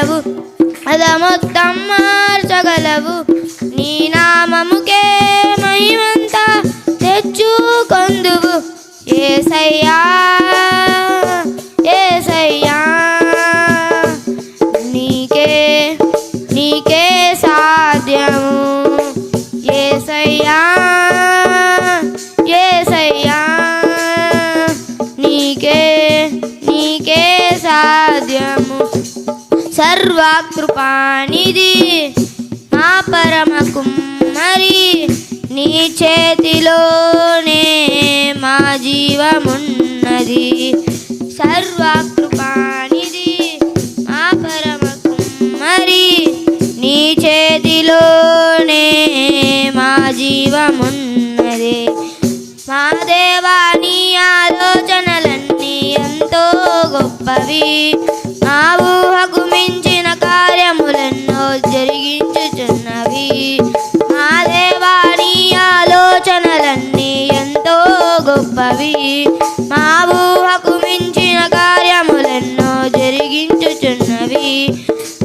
చేయగలవు కథ మొత్తం మార్చగలవు నీ నామముకే మహిమంత తెచ్చుకొందువు. ఏసయ్యా ఏసయ్యా నీకే నీకే సాధ్యము. ఏసయ్యా ఏసయ్యా నీకే నీకే సాధ్యము. సర్వకృపానిధి. మా పరమ కుమ్మరి నీ చేతిలోనే మా జీవమున్నది. సర్వకృపానిధి మా పరమ కుమ్మరి నీ చేతిలో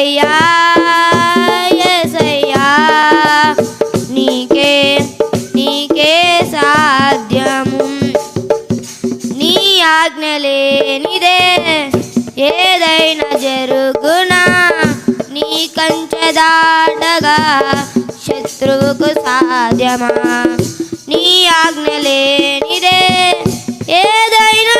ఏసయ్యా ఏసయ్యా నీకే నీకే సాధ్యము. నీ ఆజ్ఞ లేనిదే ఏదైనా జరుగునా? నీ కంచె దాటగా శత్రువుకు సాధ్యమా? నీ ఆజ్ఞ లేనిదే ఏదైనా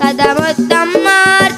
కథ మొత్తం మార్